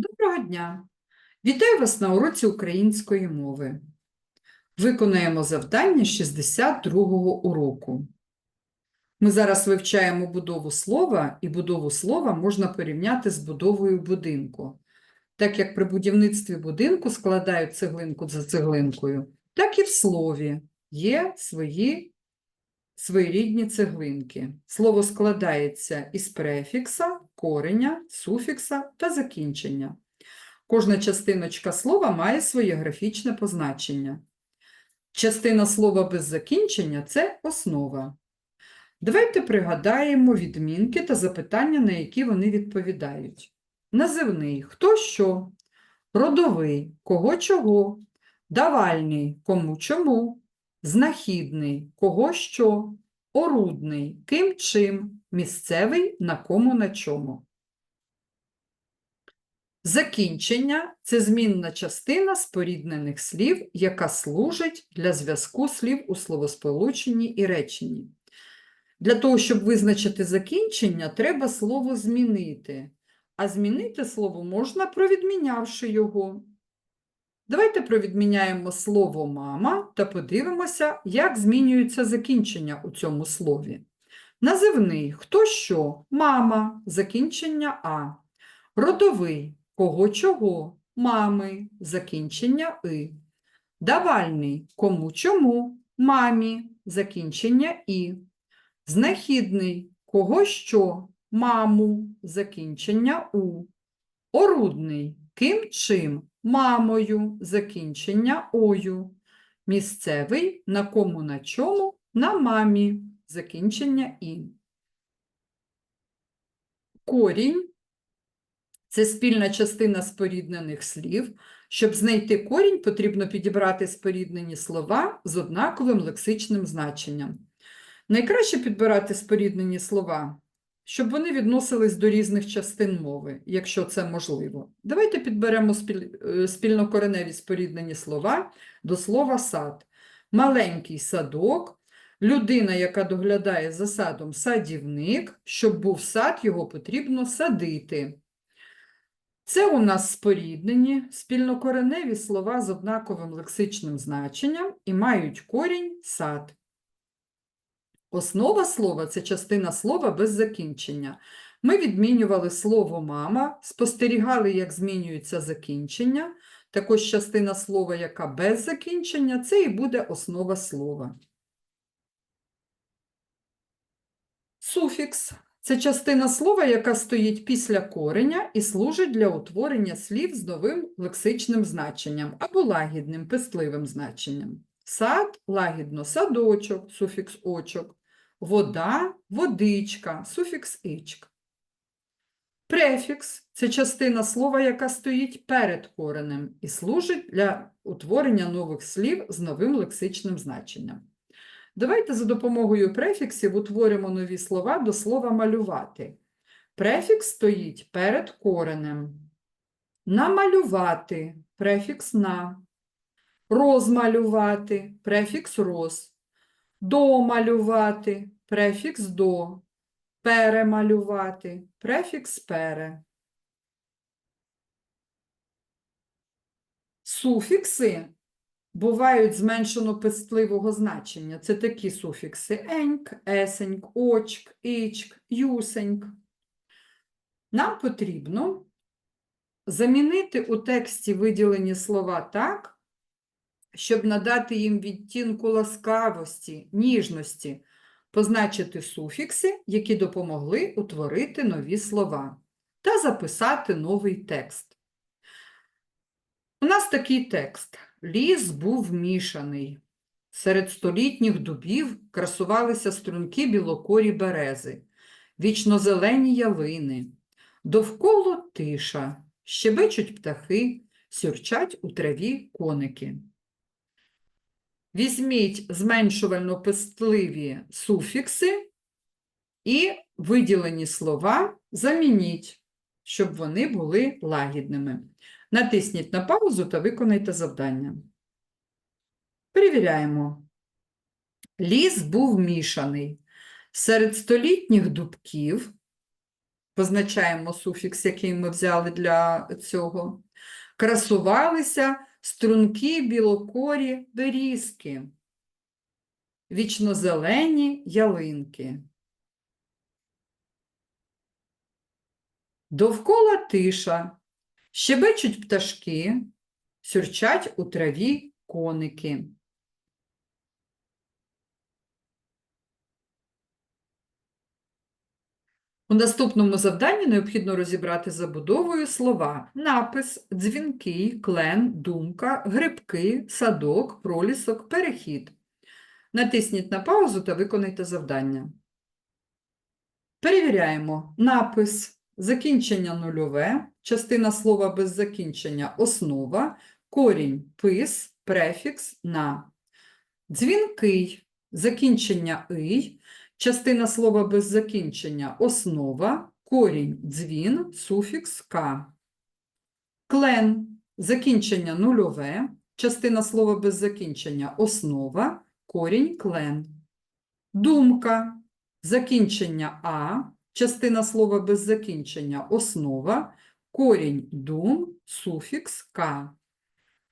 Доброго дня! Вітаю вас на уроці української мови. Виконаємо завдання 62-го уроку. Ми зараз вивчаємо будову слова, і будову слова можна порівняти з будовою будинку. Так як при будівництві будинку складають цеглинку за цеглинкою, так і в слові є свої своєрідні цеглинки. Слово складається із префікса, кореня, суфікса та закінчення. Кожна частиночка слова має своє графічне позначення. Частина слова без закінчення це основа. Давайте пригадаємо відмінки та запитання, на які вони відповідають. Називний хто що, родовий кого чого, давальний кому чому, знахідний кого що, орудний ким чим, місцевий на кому на чому. Закінчення це змінна частина споріднених слів, яка служить для зв'язку слів у словосполученні і реченні. Для того, щоб визначити закінчення, треба слово змінити, а змінити слово можна, провідмінявши його. Давайте провідміняємо слово мама та подивимося, як змінюється закінчення у цьому слові. Називний хто що? Мама, закінчення А. Родовий кого чого? Мами, закінчення И. Давальний кому чому? Мамі, закінчення І. Знахідний кого що? Маму, закінчення У. Орудний ким чим? Мамою, закінчення ою. Місцевий на кому на чому? На мамі, закінчення І. Корінь це спільна частина споріднених слів. Щоб знайти корінь, потрібно підібрати споріднені слова з однаковим лексичним значенням. Найкраще підбирати споріднені слова, щоб вони відносились до різних частин мови, якщо це можливо. Давайте підберемо е, спільнокореневі споріднені слова до слова сад. Маленький садок, людина, яка доглядає за садом, садівник. Щоб був сад, його потрібно садити. Це у нас споріднені спільнокореневі слова з однаковим лексичним значенням і мають корінь сад. Основа слова це частина слова без закінчення. Ми відмінювали слово мама, спостерігали, як змінюється закінчення. Також частина слова, яка без закінчення, це і буде основа слова. Суфікс це частина слова, яка стоїть після кореня і служить для утворення слів з новим лексичним значенням або лагідним, пестливим значенням. Сад лагідно садочок, суфікс очок, вода водичка, суфікс ичк. Префікс це частина слова, яка стоїть перед коренем і служить для утворення нових слів з новим лексичним значенням. Давайте за допомогою префіксів утворимо нові слова до слова малювати. Префікс стоїть перед коренем. Намалювати префікс на. Розмалювати префікс роз. Домалювати префікс до. Перемалювати префікс пере. Суфікси бувають зменшено пестливого значення. Це такі суфікси еньк, есеньк, очк, ічк, юсеньк. Нам потрібно замінити у тексті виділені слова так, щоб надати їм відтінку ласкавості, ніжності, позначити суфікси, які допомогли утворити нові слова, та записати новий текст. У нас такий текст. Ліс був мішаний. Серед столітніх дубів красувалися струнки білокорі берези, вічнозелені ялини. Довкола тиша, щебечуть птахи, сюрчать у траві коники. Візьміть зменшувально пестливі суфікси і виділені слова замініть, щоб вони були лагідними. Натисніть на паузу та виконайте завдання. Перевіряємо. Ліс був мішаний. Серед столітніх дубків позначаємо суфікс, який ми взяли для цього. Красувалися струнки білокорі берізки, вічнозелені ялинки. Довкола тиша, щебечуть пташки, сюрчать у траві коники. У наступному завданні необхідно розібрати забудовою слова напис, дзвінкий, клен, думка, грибки, садок, пролісок, перехід. Натисніть на паузу та виконайте завдання. Перевіряємо напис, закінчення нульове, частина слова без закінчення основа, корінь пис, префікс на. Дзвінкий, закінчення ий, частина слова без закінчення основа, корінь дзвін, суфікс к. Клен, закінчення нульове, частина слова без закінчення основа, корінь клен. Думка, закінчення а, частина слова без закінчення основа, корінь дум, суфікс к.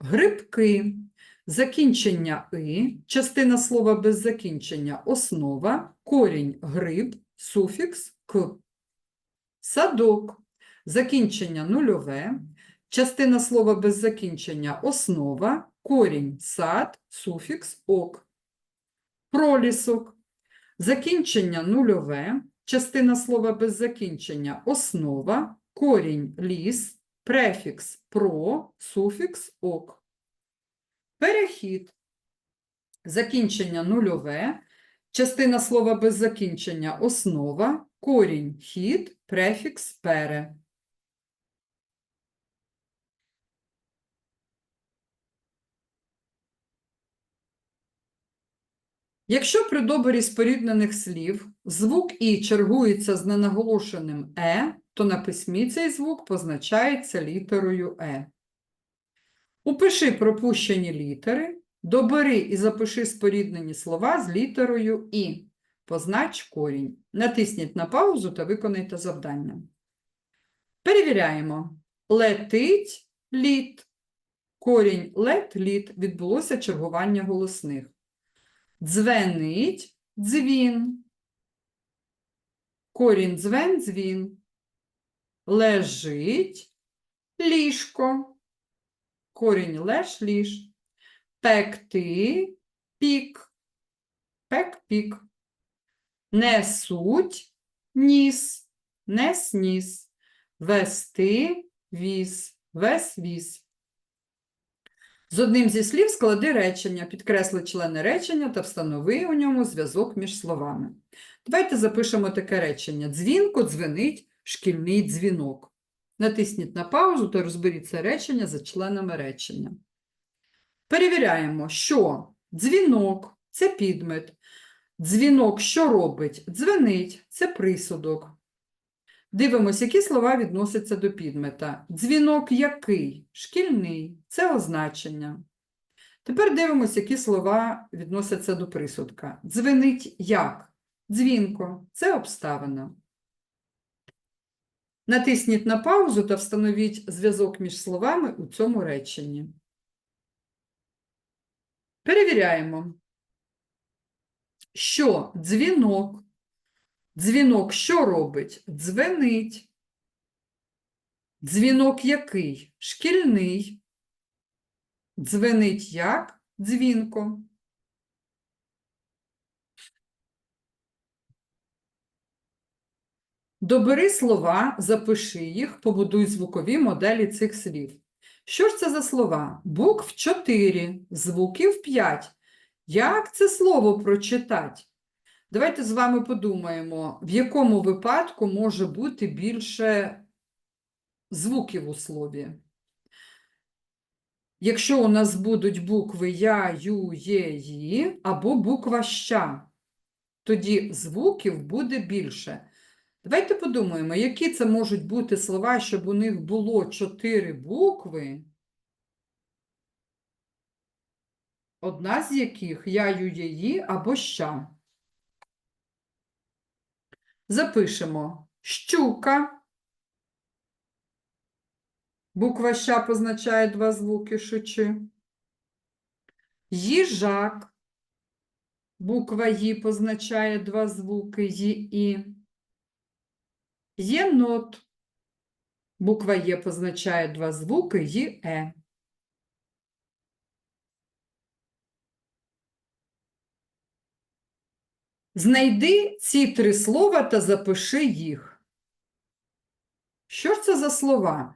Грибки, закінчення и, частина слова без закінчення основа, корінь гриб, суфікс к. Садок, закінчення нульове, частина слова без закінчення основа, корінь сад, суфікс ок. Пролісок, закінчення нульове, частина слова без закінчення основа, корінь ліс, префікс про, суфікс ок. Перехід. Закінчення нульове, частина слова без закінчення основа, корінь хід, префікс пере. Якщо при доборі споріднених слів звук І чергується з ненаголошеним Е, то на письмі цей звук позначається літерою Е. Упиши пропущені літери, добери і запиши споріднені слова з літерою І. Познач корінь. Натисніть на паузу та виконайте завдання. Перевіряємо. Летить літ. Корінь лет літ відбулося чергування голосних. Дзвенить дзвін. Корінь дзвен дзвін. Лежить ліжко. Корінь леш ліж. Пекти пік. Пек пік. Несуть ніс. Нес ніс. Вести віз. Вес віз. З одним зі слів склади речення, підкресли члени речення та встанови у ньому зв'язок між словами. Давайте запишемо таке речення. Дзвінко дзвенить шкільний дзвінок. Натисніть на паузу та розберіть це речення за членами речення. Перевіряємо, що дзвінок це підмет. Дзвінок що робить? Дзвенить це присудок. Дивимось, які слова відносяться до підмета. Дзвінок який? Шкільний це означення. Тепер дивимось, які слова відносяться до присудка. Дзвенить як? Дзвінко це обставина. Натисніть на паузу та встановіть зв'язок між словами у цьому реченні. Перевіряємо, що дзвінок. Дзвінок що робить? Дзвенить. Дзвінок який? Шкільний. Дзвенить як? Дзвінко. Добери слова, запиши їх, побудуй звукові моделі цих слів. Що ж це за слова? Букв 4, звуків 5. Як це слово прочитати? Давайте з вами подумаємо, в якому випадку може бути більше звуків у слові. Якщо у нас будуть букви Я, Ю, Є, Ї або буква Ща, тоді звуків буде більше. Давайте подумаємо, які це можуть бути слова, щоб у них було чотири букви, одна з яких я, ю, є, або ща. Запишемо щука, Буква Щ позначає два звуки шучи. Їжак. Буква Ї позначає два звуки Ї і. Єнот. Буква Є позначає два звуки е. Знайди ці три слова та запиши їх. Що ж це за слова?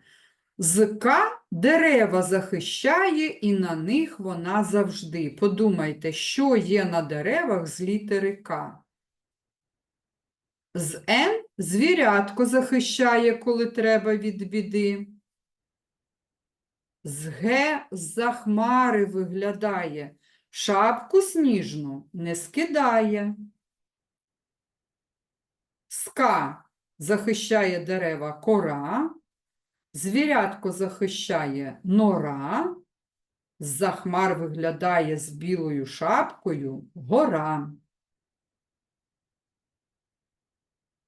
З К дерева захищає, і на них вона завжди. Подумайте, що є на деревах з літери К. З Н звірятко захищає, коли треба від біди. З Г з-за хмари виглядає, шапку сніжну не скидає. З К захищає дерева кора. Звірятко захищає нора, з-за хмар виглядає з білою шапкою гора.